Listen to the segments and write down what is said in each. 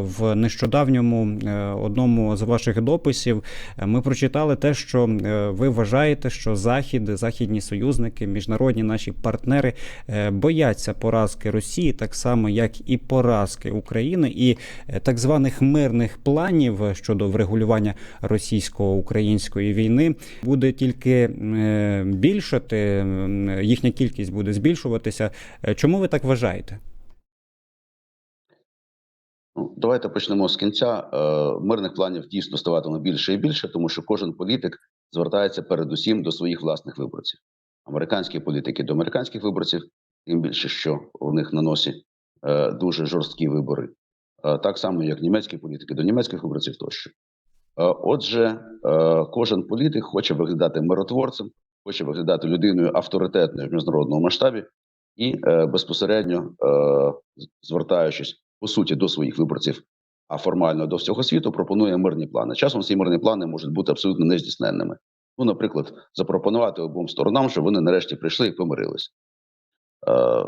В нещодавньому е, одному з ваших дописів ми прочитали те, що е, ви вважаєте, що захід, західні союзники, міжнародні наші партнери е, бояться поразки Росії, так само як і поразки України, і так званих мирних планів щодо врегулювання російсько-української війни буде тільки більшати, їхня кількість буде збільшуватися. Чому ви так вважаєте? Ну, давайте почнемо з кінця. Е, мирних планів дійсно ставатиме більше і більше, тому що кожен політик звертається передусім до своїх власних виборців. Американські політики до американських виборців, тим більше, що у них на носі е, дуже жорсткі вибори, Е, так само як німецькі політики до німецьких виборців тощо. Отже, кожен політик хоче виглядати миротворцем, хоче виглядати людиною авторитетною в міжнародному масштабі і безпосередньо звертаючись по суті до своїх виборців, а формально до всього світу, пропонує мирні плани. Часом ці мирні плани можуть бути абсолютно нездійсненними. Ну, наприклад, запропонувати обом сторонам, щоб вони нарешті прийшли і помирилися. Е,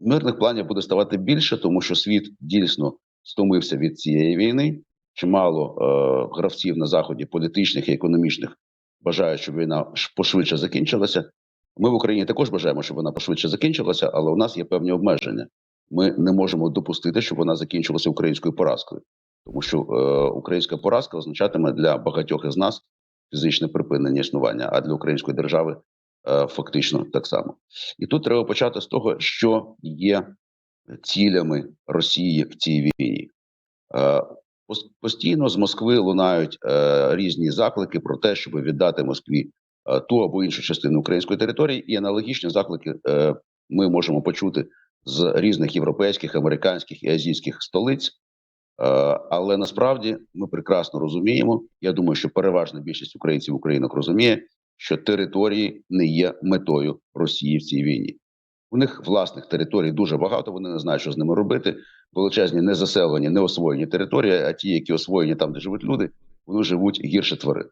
мирних планів буде ставати більше, тому що світ дійсно стомився від цієї війни. Чимало е, гравців на заході політичних і економічних бажають, щоб війна пошвидше закінчилася. Ми в Україні також бажаємо, щоб вона пошвидше закінчилася, але у нас є певні обмеження. Ми не можемо допустити, щоб вона закінчилася українською поразкою, тому що е, українська поразка означатиме для багатьох із нас фізичне припинення існування, а для української держави е, фактично так само. І тут треба почати з того, що є цілями Росії в цій війні. Е, Постійно з Москви лунають е, різні заклики про те, щоб віддати Москві е, ту або іншу частину української території, і аналогічні заклики е, ми можемо почути з різних європейських, американських і азійських столиць. Е, Але насправді ми прекрасно розуміємо. Я думаю, що переважна більшість українців українок розуміє, що території не є метою Росії в цій війні. У них власних територій дуже багато. Вони не знають, що з ними робити. Величезні незаселені, неосвоєні території, а ті, які освоєні там, де живуть люди, вони живуть гірше тварин.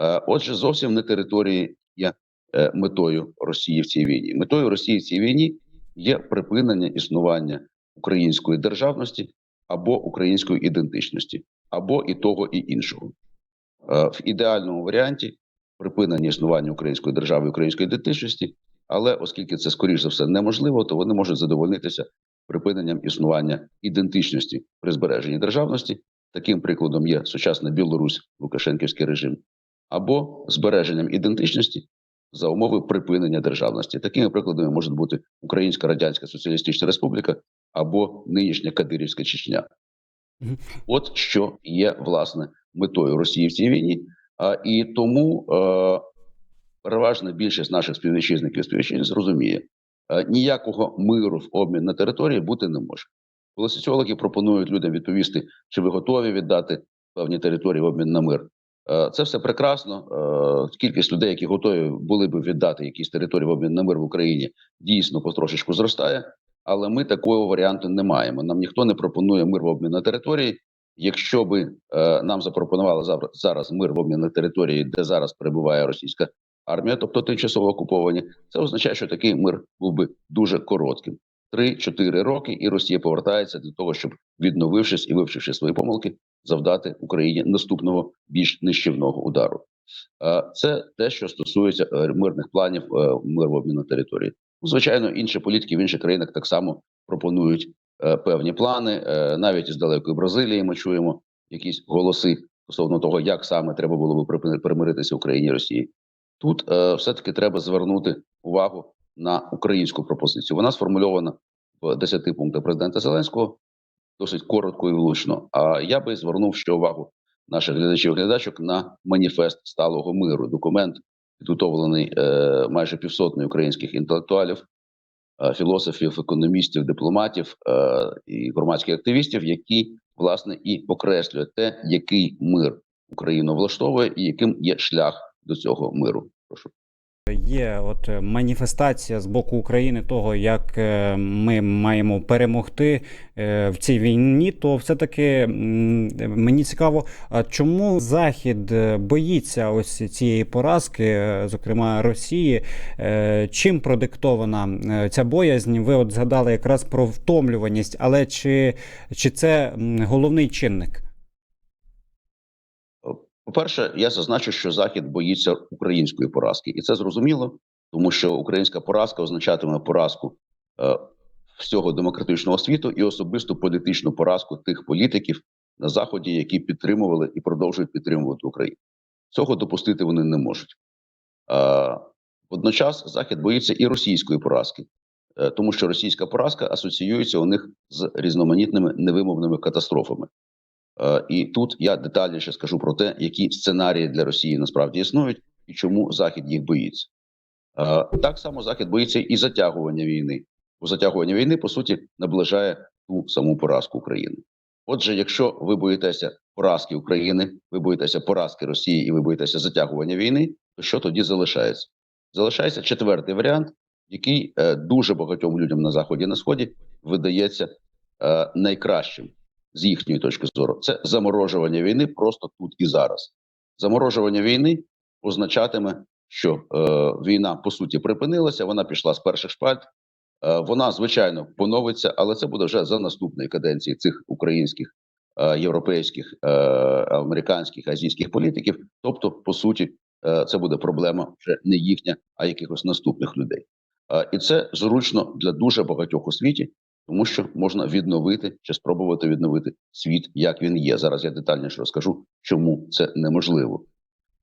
Е, Отже, зовсім не території є е, метою Росії в цій війні. Метою Росії в цій війні є припинення існування української державності або української ідентичності, або і того, і іншого. Е, В ідеальному варіанті припинення існування української держави і української ідентичності, але оскільки це скоріш за все неможливо, то вони можуть задовольнитися припиненням існування ідентичності при збереженні державності. Таким прикладом є сучасна Білорусь, Лукашенківський режим, або збереженням ідентичності за умови припинення державності. Такими прикладами можуть бути Українська Радянська Соціалістична Республіка або нинішня Кадирівська Чечня. От що є власне метою Росії в цій війні. А, і тому е, переважна більшість наших співвітчизників і співвітчизниць розуміє, е, ніякого миру в обмін на території бути не може. Коли соціологи пропонують людям відповісти, чи ви готові віддати певні території в обмін на мир. Е, Це все прекрасно. Е, Кількість людей, які готові були б віддати якісь території в обмін на мир в Україні, дійсно потрошечку зростає. Але ми такого варіанту не маємо. Нам ніхто не пропонує мир в обмін на території. Якщо би е, нам запропонували зараз мир в обмін на території, де зараз перебуває російська армія, тобто тимчасово окуповані, це означає, що такий мир був би дуже коротким. 3-4 роки, і Росія повертається для того, щоб відновившись і вивчивши свої помилки, завдати Україні наступного більш нищівного удару. Це те, що стосується е, мирних планів е, мир в обмін території. Ну, звичайно, інші політики в інших країнах так само пропонують е, певні плани. Навіть із далекої Бразилії ми чуємо якісь голоси стосовно того, як саме треба було би примиритися Україні і Росії. Тут е, все-таки треба звернути увагу на українську пропозицію. Вона сформульована в 10 пунктах президента Зеленського досить коротко і влучно. А я би звернув ще увагу наших глядачів і глядачок на маніфест сталого миру. Документ підготовлений е, майже півсотні українських інтелектуалів, е, філософів, економістів, дипломатів е, і громадських активістів, які власне і покреслюють те, який мир Україну влаштовує, і яким є шлях до цього миру. Прошу. Є от е, маніфестація з боку України того, як е, ми маємо перемогти е, в цій війні. То все-таки мені цікаво, а чому Захід боїться ось цієї поразки, зокрема Росії? Чим продиктована ця боязнь? Ви от згадали якраз про втомлюваність, але чи, чи це головний чинник? По-перше, я зазначу, що Захід боїться української поразки, і це зрозуміло, тому що українська поразка означатиме поразку е, всього демократичного світу і особисту політичну поразку тих політиків на заході, які підтримували і продовжують підтримувати Україну. Цього допустити вони не можуть. Е, водночас Захід боїться і російської поразки, е, тому що російська поразка асоціюється у них з різноманітними невимовними катастрофами. Е, І тут я детальніше скажу про те, які сценарії для Росії насправді існують і чому Захід їх боїться. Е, Так само Захід боїться і затягування війни. Бо затягування війни, по суті, наближає ту саму поразку України. Отже, якщо ви боїтеся поразки України, ви боїтеся поразки Росії і ви боїтеся затягування війни, то що тоді залишається? Залишається четвертий варіант, який е, дуже багатьом людям на заході і на сході видається найкращим з їхньої точки зору, це заморожування війни просто тут і зараз. Заморожування війни означатиме, що е, війна по суті припинилася, вона пішла з перших шпальт. Е, вона звичайно поновиться, але це буде вже за наступної каденції цих українських, е, європейських, е, американських, азійських політиків. Тобто, по суті, е, це буде проблема вже не їхня, а якихось наступних людей. Е, і це зручно для дуже багатьох у світі, тому що можна відновити чи спробувати відновити світ, як він є. Зараз я детальніше розкажу, чому це неможливо.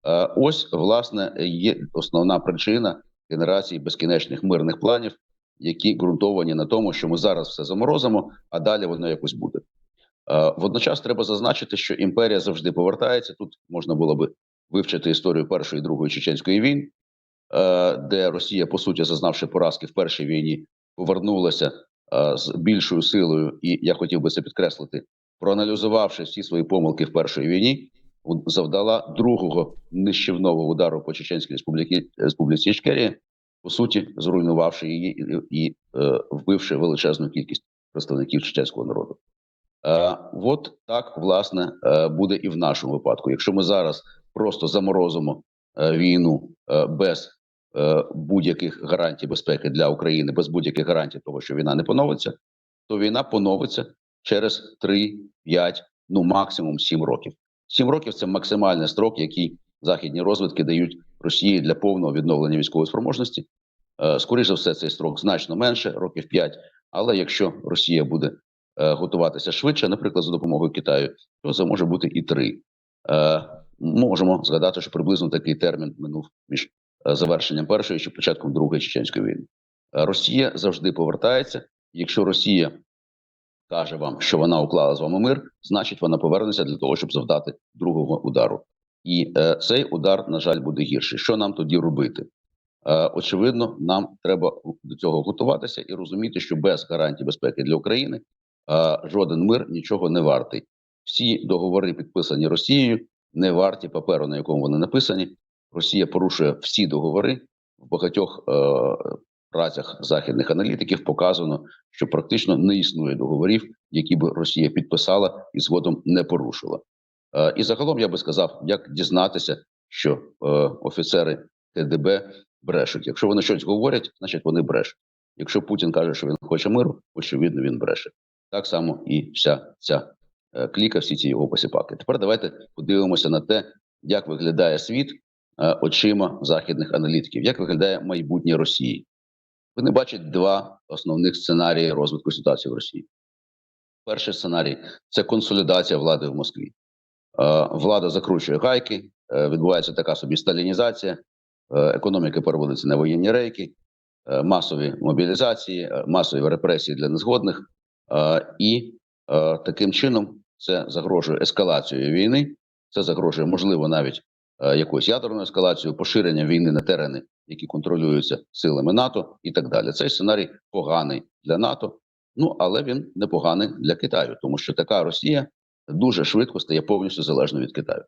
Е, Ось власне є основна причина генерації безкінечних мирних планів, які ґрунтовані на тому, що ми зараз все заморозимо, а далі воно якось буде. Е, Водночас треба зазначити, що імперія завжди повертається. Тут можна було би вивчити історію першої і другої чеченської війн, е, де Росія, по суті, зазнавши поразки в першій війні, повернулася з більшою силою, і я хотів би це підкреслити, проаналізувавши всі свої помилки в першій війні, завдала другого нищівного удару по Чеченській республіці республіці Ічкерія, по суті, зруйнувавши її і, і е, вбивши величезну кількість представників чеченського народу. Е, от так власне е, буде і в нашому випадку. Якщо ми зараз просто заморозимо е, війну е, без е, будь-яких гарантій безпеки для України, без будь-яких гарантій того, що війна не поновиться, то війна поновиться через 3, 5, ну максимум 7 років. 7 років це максимальний строк, який західні розвідки дають Росії для повного відновлення військової спроможності. Е, Скоріше за все, цей строк значно менше, років 5. Але якщо Росія буде е, готуватися швидше, наприклад, за допомогою Китаю, то це може бути і 3. Е, можемо згадати, що приблизно такий термін минув між е, завершенням першої чи початком другої чеченської війни. Е, Росія завжди повертається. Якщо Росія каже вам, що вона уклала з вами мир, значить вона повернеться для того, щоб завдати другого удару. І е, цей удар, на жаль, буде гірший. Що нам тоді робити? Е, очевидно, нам треба до цього готуватися і розуміти, що без гарантій безпеки для України е, жоден мир нічого не вартий. Всі договори, підписані Росією, не варті паперу, на якому вони написані. Росія порушує всі договори в багатьох е, працях західних аналітиків. Показано, що практично не існує договорів, які б Росія підписала і згодом не порушила. Е, і загалом я би сказав, як дізнатися, що е, офіцери КДБ брешуть. Якщо вони щось говорять, значить вони брешуть. Якщо Путін каже, що він хоче миру, очевидно, він бреше. Так само і вся ця е, кліка, всі ці його посіпаки. Тепер давайте подивимося на те, як виглядає світ очима західних аналітиків, як виглядає майбутнє Росії. Вони бачать два основних сценарії розвитку ситуації в Росії. Перший сценарій це консолідація влади в Москві. Е, Влада закручує гайки, е, відбувається така собі сталінізація, е, економіка переводиться на воєнні рейки, е, масові мобілізації, е, масові репресії для незгодних, Е, і е, таким чином це загрожує ескалацією війни, це загрожує, можливо, навіть е, якоюсь ядерною ескалацією, поширенням війни на терени, які контролюються силами НАТО, і так далі. Цей сценарій поганий для НАТО, ну але він непоганий для Китаю, тому що така Росія дуже швидко стає повністю залежною від Китаю.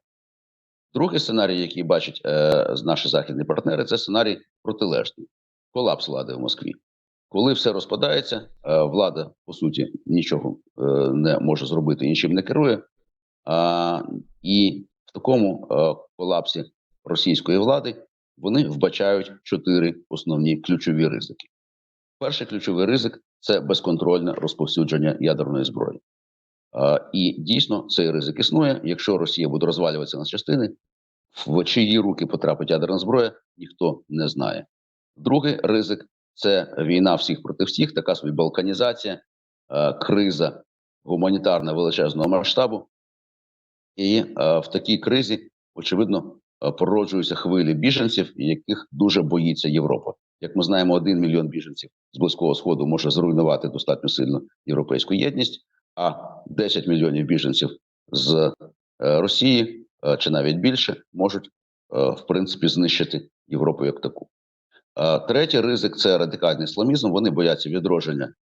Другий сценарій, який бачать е, наші західні партнери, це сценарій протилежний колапс влади в Москві. Коли все розпадається, е, влада по суті нічого е, не може зробити, нічим не керує. А, і такому е, колапсі російської влади вони вбачають чотири основні ключові ризики. Перший ключовий ризик це безконтрольне розповсюдження ядерної зброї. Е, і дійсно цей ризик існує. Якщо Росія буде розвалюватися на частини, в чиї руки потрапить ядерна зброя, ніхто не знає. Другий ризик це війна всіх проти всіх, така собі балканізація, е, криза гуманітарна величезного масштабу. І е, в такій кризі, очевидно, е, породжуються хвилі біженців, яких дуже боїться Європа. Як ми знаємо, один мільйон біженців з близького сходу може зруйнувати достатньо сильно європейську єдність, а 10 мільйонів біженців з е, Росії чи навіть більше можуть, в принципі, знищити Європу як таку. Третій ризик це радикальний ісламізм. Вони бояться відродження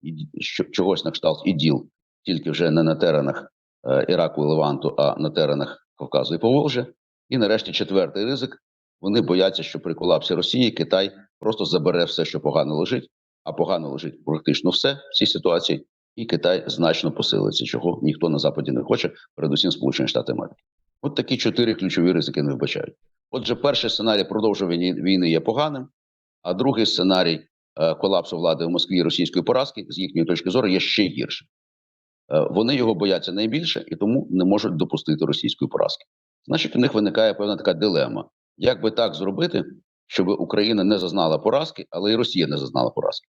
чогось на кшталт іділ, тільки вже не на теренах Іраку і Леванту, а на теренах Кавказу і Поволжя. І нарешті четвертий ризик. Вони бояться, що при колапсі Росії Китай просто забере все, що погано лежить, а погано лежить практично все в цій ситуації, і Китай значно посилиться, чого ніхто на заході не хоче, передусім Сполучені Штати Америки. От такі чотири ключові ризики не вбачають. Отже, перший сценарій продовжування війни є поганим, а другий сценарій е, колапсу влади в Москві і російської поразки, з їхньої точки зору, є ще гіршим. Е, Вони його бояться найбільше і тому не можуть допустити російської поразки. Значить, у них виникає певна така дилема: як би так зробити, щоб Україна не зазнала поразки, але і Росія не зазнала поразки.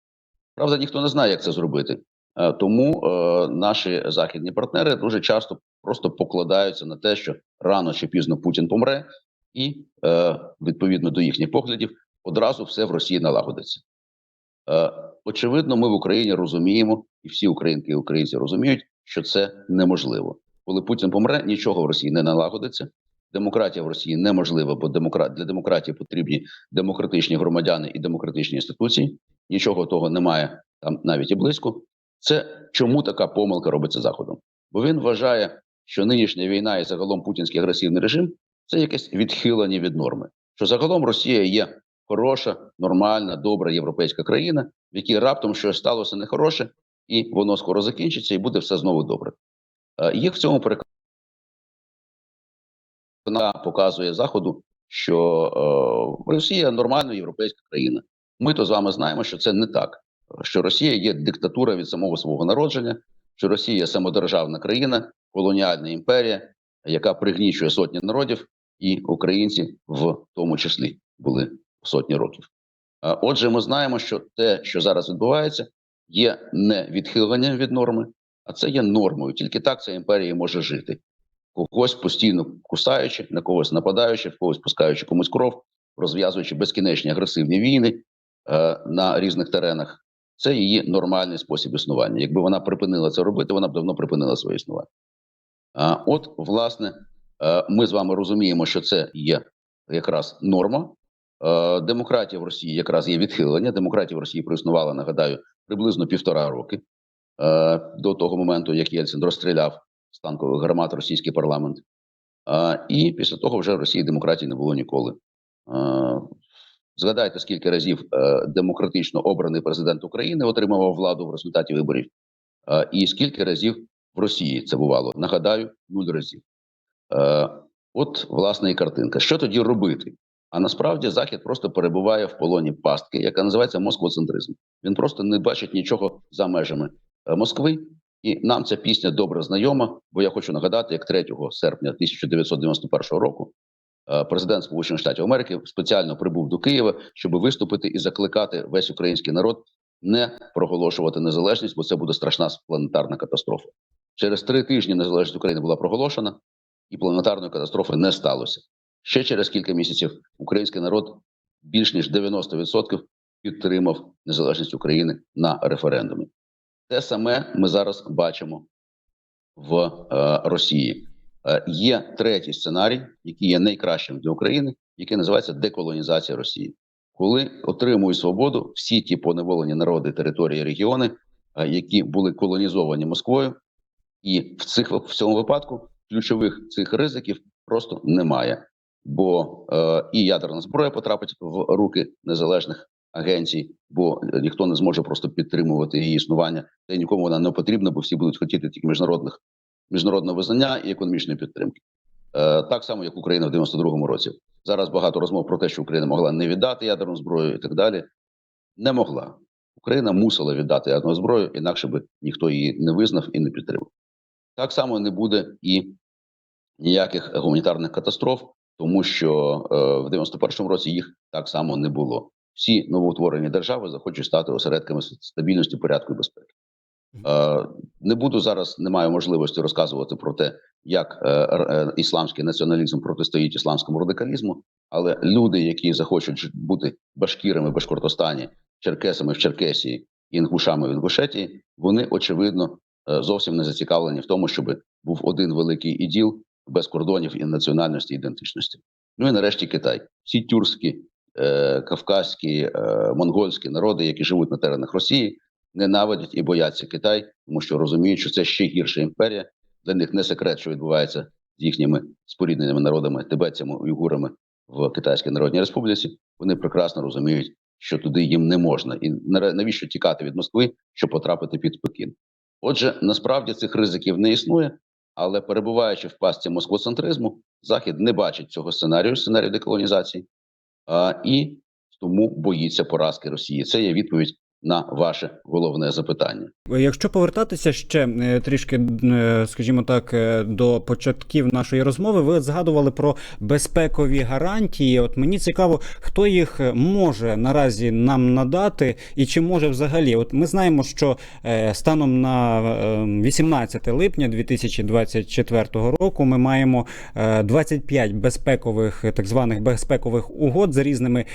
Правда, ніхто не знає, як це зробити. Е, Тому е, наші західні партнери дуже часто просто покладаються на те, що рано чи пізно Путін помре, і е, відповідно до їхніх поглядів одразу все в Росії налагодиться. Е, очевидно, ми в Україні розуміємо, і всі українки і українці розуміють, що це неможливо. Коли Путін помре, нічого в Росії не налагодиться. Демократія в Росії неможлива, бо демократ для демократії потрібні демократичні громадяни і демократичні інституції. Нічого того немає там навіть і близько. Це чому така помилка робиться заходом? Бо він вважає, що нинішня війна і загалом путінський агресивний режим це якесь відхилення від норми. Що загалом Росія є хороша, нормальна, добра європейська країна, в якій раптом щось сталося нехороше, і воно скоро закінчиться, і буде все знову добре. Е, Їх в цьому переконання показує заходу, що е, Росія нормальна європейська країна. Ми то з вами знаємо, що це не так. Що Росія є диктатура від самого свого народження, що Росія самодержавна країна, колоніальна імперія, яка пригнічує сотні народів, і українці в тому числі були сотні років. Отже, ми знаємо, що те, що зараз відбувається, є не відхиленням від норми, а це є нормою. Тільки так ця імперія може жити. Когось постійно кусаючи, на когось нападаючи, в когось пускаючи комусь кров, розв'язуючи безкінечні агресивні війни е, на різних теренах. Це її нормальний спосіб існування. Якби вона припинила це робити, вона б давно припинила своє існування. А, от, власне, е, ми з вами розуміємо, що це є якраз норма. Е, Демократія в Росії якраз є відхилення. Демократія в Росії проіснувала, нагадаю, приблизно півтора роки е, до того моменту, як Єльцин розстріляв з танкових гармат російський парламент. Е, І після того вже в Росії демократії не було ніколи. Згадайте, скільки разів демократично обраний президент України отримував владу в результаті виборів, і скільки разів в Росії це бувало. Нагадаю, нуль разів. От власне і картинка. Що тоді робити? А насправді Захід просто перебуває в полоні пастки, яка називається москвоцентризм. Він просто не бачить нічого за межами е, Москви, і нам ця пісня добре знайома. Бо я хочу нагадати, як 3 серпня 1991 року е, президент Сполучених Штатів Америки спеціально прибув до Києва, щоб виступити і закликати весь український народ не проголошувати незалежність, бо це буде страшна планетарна катастрофа. Через три тижні незалежність України була проголошена, і планетарної катастрофи не сталося. Ще через кілька місяців український народ більш ніж 90% підтримав незалежність України на референдумі. Те саме ми зараз бачимо в е, Росії. Е, є третій сценарій, який є найкращим для України, який називається деколонізація Росії, коли отримують свободу всі ті поневолені народи, території, регіони, е, які були колонізовані Москвою, і в цих в цьому випадку ключових цих ризиків просто немає. Бо е, і ядерна зброя потрапить в руки незалежних агенцій, бо е, ніхто не зможе просто підтримувати її існування, та й нікому вона не потрібна, бо всі будуть хотіти тільки міжнародних міжнародного визнання і економічної підтримки. Е, так само, як Україна в 92-му році. Зараз багато розмов про те, що Україна могла не віддати ядерну зброю і так далі. Не могла. Україна мусила віддати ядерну зброю, інакше би ніхто її не визнав і не підтримав. Так само не буде і ніяких гуманітарних катастроф, тому що е, в 91-му році їх так само не було. Всі новоутворені держави захочуть стати осередками стабільності, порядку і безпеки. Е, не буду зараз, не маю можливості розказувати про те, як е, е, ісламський націоналізм протистоїть ісламському радикалізму. Але люди, які захочуть бути башкірами в Башкортостані, черкесами в Черкесії, інгушами в Інгушетії, вони очевидно е, зовсім не зацікавлені в тому, щоб був один великий іділ без кордонів і національності ідентичності. Ну і нарешті Китай. Всі тюркські, е, кавказькі, е, монгольські народи, які живуть на теренах Росії, ненавидять і бояться Китай, тому що розуміють, що це ще гірша імперія. Для них не секрет, що відбувається з їхніми спорідненими народами, тибетцями, уйгурами в Китайській Народній Республіці. Вони прекрасно розуміють, що туди їм не можна, і навіщо тікати від Москви, щоб потрапити під Пекін. Отже, насправді цих ризиків не існує, але перебуваючи в пастці москвоцентризму, Захід не бачить цього сценарію, сценарію деколонізації, а, і тому боїться поразки Росії. Це є відповідь на ваше головне запитання. Якщо повертатися ще е, трішки, е, скажімо так, е, до початків нашої розмови, ви згадували про безпекові гарантії. От мені цікаво, хто їх може наразі нам надати, і чи може взагалі? От ми знаємо, що станом на е, 18 липня 2024 року ми маємо е, 25 безпекових так званих безпекових угод з різними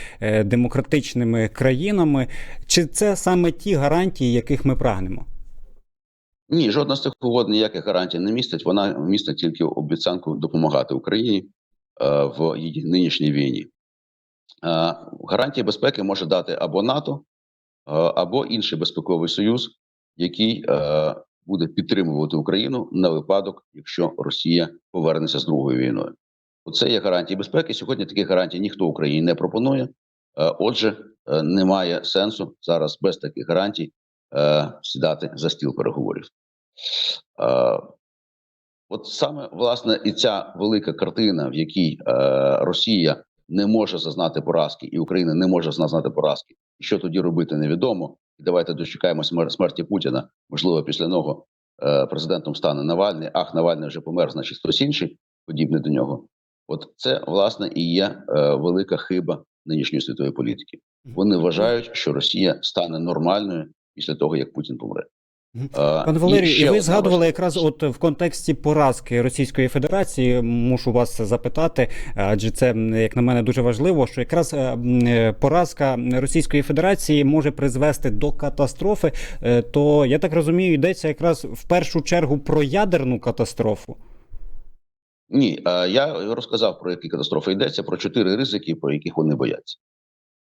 демократичними країнами. Чи це саме ті гарантії, яких ми прагнемо? Ні, жодна з цих угод ніяких гарантій не містить. Вона містить тільки обіцянку допомагати Україні е, в її нинішній війні. Е, гарантії безпеки може дати або НАТО, е, або інший безпековий союз, який буде підтримувати Україну на випадок, якщо Росія повернеться з другою війною. Оце є гарантії безпеки. Сьогодні таких гарантій ніхто Україні не пропонує. Е, отже, е, немає сенсу зараз без таких гарантій е, сідати за стіл переговорів. От саме власне і ця велика картина, в якій Росія не може зазнати поразки, і Україна не може зазнати поразки. Що тоді робити, невідомо. І давайте дочекаємося смерті Путіна. Можливо, після нього президентом стане Навальний. Ах, Навальний вже помер, значить хтось інший, подібний до нього. От це власне і є велика хиба нинішньої світової політики. Вони вважають, що Росія стане нормальною після того, як Путін помре. Пане Валерію, і ви згадували якраз от в контексті поразки Російської Федерації. Мушу вас запитати, адже це як на мене дуже важливо, що якраз е, е, поразка Російської Федерації може призвести до катастрофи. Е, То я так розумію, йдеться якраз в першу чергу про ядерну катастрофу. Ні, я розказав про які катастрофи йдеться, про чотири ризики, про яких вони бояться.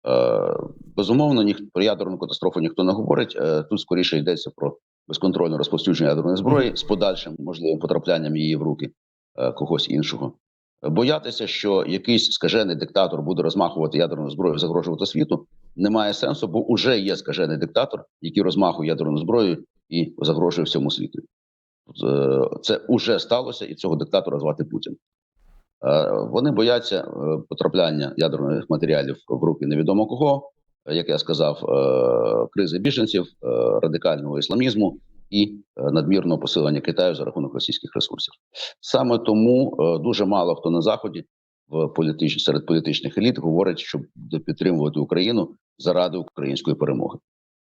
Е, Безумовно, ніх, про ядерну катастрофу ніхто не говорить. Е, Тут скоріше йдеться про безконтрольне розповсюдження ядерної зброї з подальшим можливим потраплянням її в руки е, когось іншого. Боятися, що якийсь скажений диктатор буде розмахувати ядерною зброєю, загрожувати світу, немає сенсу, бо уже є скажений диктатор, який розмахує ядерною зброєю і загрожує всьому світу. Е, Це уже сталося, і цього диктатора звати Путін. Е, Вони бояться е, потрапляння ядерних матеріалів в руки невідомо кого, як я сказав, кризи біженців, радикального ісламізму і надмірного посилення Китаю за рахунок російських ресурсів. Саме тому дуже мало хто на заході в політич... серед політичних еліт говорить, що буде підтримувати Україну заради української перемоги.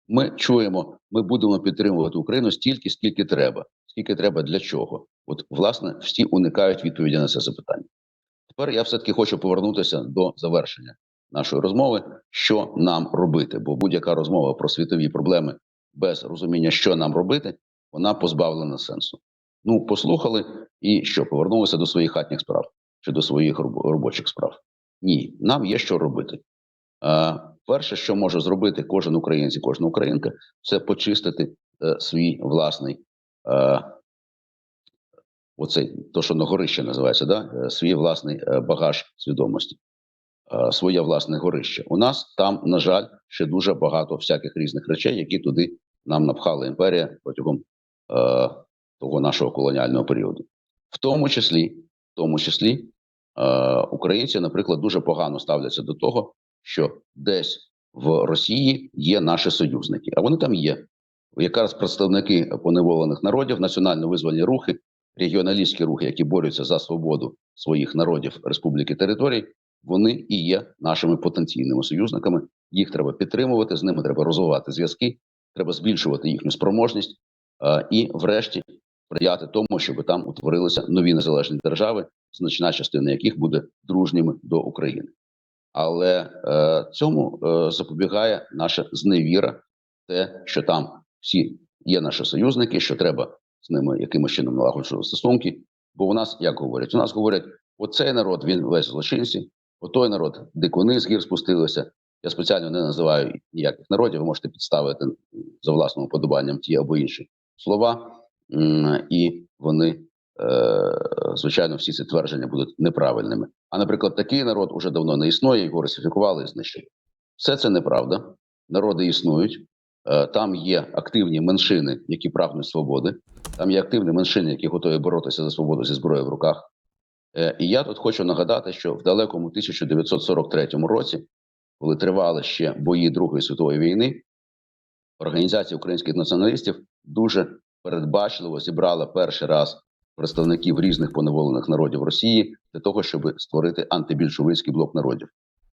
Ми чуємо, ми будемо підтримувати Україну стільки, скільки треба. Скільки треба для чого? От власне всі уникають відповіді на це запитання. Тепер я все таки хочу повернутися до завершення нашої розмови. Що нам робити? Бо будь-яка розмова про світові проблеми без розуміння, що нам робити, вона позбавлена сенсу. Ну, послухали і що повернулися до своїх хатніх справ чи до своїх робочих справ. Ні, нам є що робити. А, перше, що може зробити кожен українець і кожна українка, це почистити е, свій власний е, оцей то, що на горище називається, да? е, свій власний е, багаж свідомості, е, своє власне горище. У нас там, на жаль, ще дуже багато всяких різних речей, які туди нам напхала імперія протягом е, того нашого колоніального періоду. В тому числі, в тому числі е, українці, наприклад, дуже погано ставляться до того, що десь в Росії є наші союзники, а вони там є. Якраз представники поневолених народів, національно-визвольні рухи, регіоналістські рухи, які борються за свободу своїх народів, республіки територій, вони і є нашими потенційними союзниками. Їх треба підтримувати, з ними треба розвивати зв'язки, треба збільшувати їхню спроможність і, врешті, сприяти тому, щоб там утворилися нові незалежні держави, значна частина яких буде дружніми до України. Але е, цьому е, запобігає наша зневіра, те, що там всі є наші союзники, що треба з ними якимось чином налагоджувати стосунки. Бо у нас як говорять? У нас говорять: оцей народ він весь злочинці, отой народ дикуни з гір спустилися. Я спеціально не називаю ніяких народів. Ви можете підставити за власним уподобанням ті або інші слова, і вони, е, звичайно, всі ці твердження будуть неправильними. А наприклад, такий народ уже давно не існує, його русифікували і знищили. Все це неправда. Народи існують. Е, Там є активні меншини, які прагнуть свободи. Там є активні меншини, які готові боротися за свободу зі зброєю в руках. Е, І я тут хочу нагадати, що в далекому 1943 році, коли тривали ще бої Другої світової війни, організація українських націоналістів дуже передбачливо зібрала перший раз представників різних поневолених народів Росії для того, щоб створити антибільшовицький блок народів.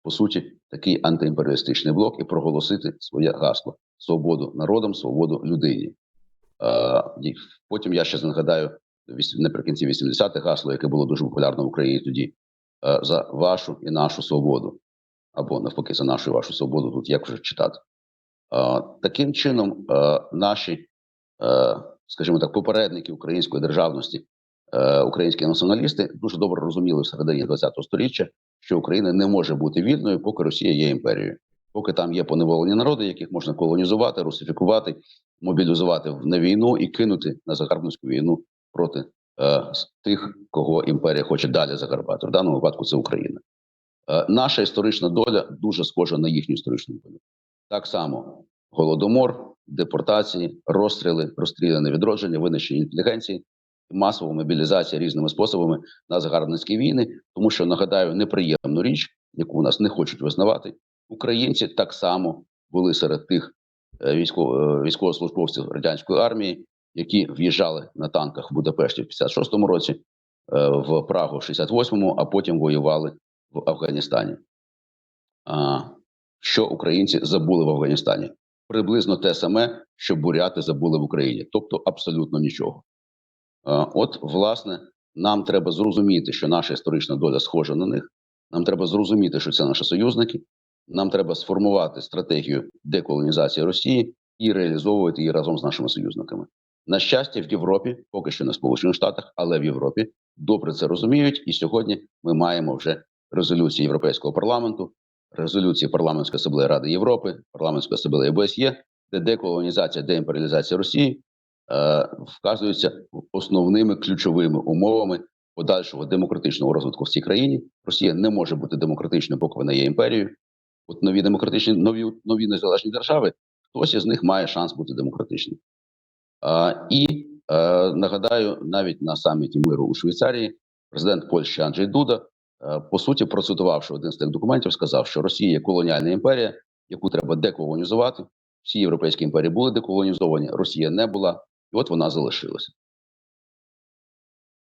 По суті, такий антиімперіалістичний блок і проголосити своє гасло: свободу народам, свободу людині. Е, потім я ще згадаю наприкінці 80-х гасло, яке було дуже популярно в Україні тоді: е, за вашу і нашу свободу. Або навпаки, за нашу і вашу свободу. Тут як вже читати. Е, таким чином, наші, скажімо так, попередники української державності, українські націоналісти дуже добре розуміли в середині ХХ століття, що Україна не може бути вільною, поки Росія є імперією, поки там є поневолені народи, яких можна колонізувати, русифікувати, мобілізувати на війну і кинути на загарбницьку війну проти е, тих, кого імперія хоче далі загарбати. В даному випадку це Україна. Е, наша історична доля дуже схожа на їхню історичну долю. Так само голодомор, депортації, розстріли, розстріляне відродження, винищення інтелігенції, масова мобілізація різними способами на загарбницькі війни. Тому що нагадаю неприємну річ, яку у нас не хочуть визнавати. Українці так само були серед тих е, е, військовослужбовців радянської армії, які в'їжджали на танках в Будапешті в 56-му році, е, в Прагу в 68-му, а потім воювали в Афганістані. Що українці забули в Афганістані? Приблизно те саме, що буряти забули в Україні, тобто абсолютно нічого. От, власне, нам треба зрозуміти, що наша історична доля схожа на них. Нам треба зрозуміти, що це наші союзники. Нам треба сформувати стратегію деколонізації Росії і реалізовувати її разом з нашими союзниками. На щастя, в Європі, поки що не Сполучених Штатах, але в Європі добре це розуміють. І сьогодні ми маємо вже резолюції Європейського парламенту, резолюції парламентської асамблеї Ради Європи, парламентської асамблеї ОБСЄ, де деколонізація, деімперіалізація Росії е, вказуються основними ключовими умовами подальшого демократичного розвитку в цій країні. Росія не може бути демократичною, поки вона є імперією. От нові демократичні, нові нові незалежні держави, хтось із них має шанс бути демократичним. А, і е, нагадаю, навіть на саміті миру у Швейцарії президент Польщі Анджей Дуда, е, по суті, процитувавши один з тих документів, сказав, що Росія є колоніальна імперія, яку треба деколонізувати. Всі європейські імперії були деколонізовані, Росія не була, і от вона залишилася.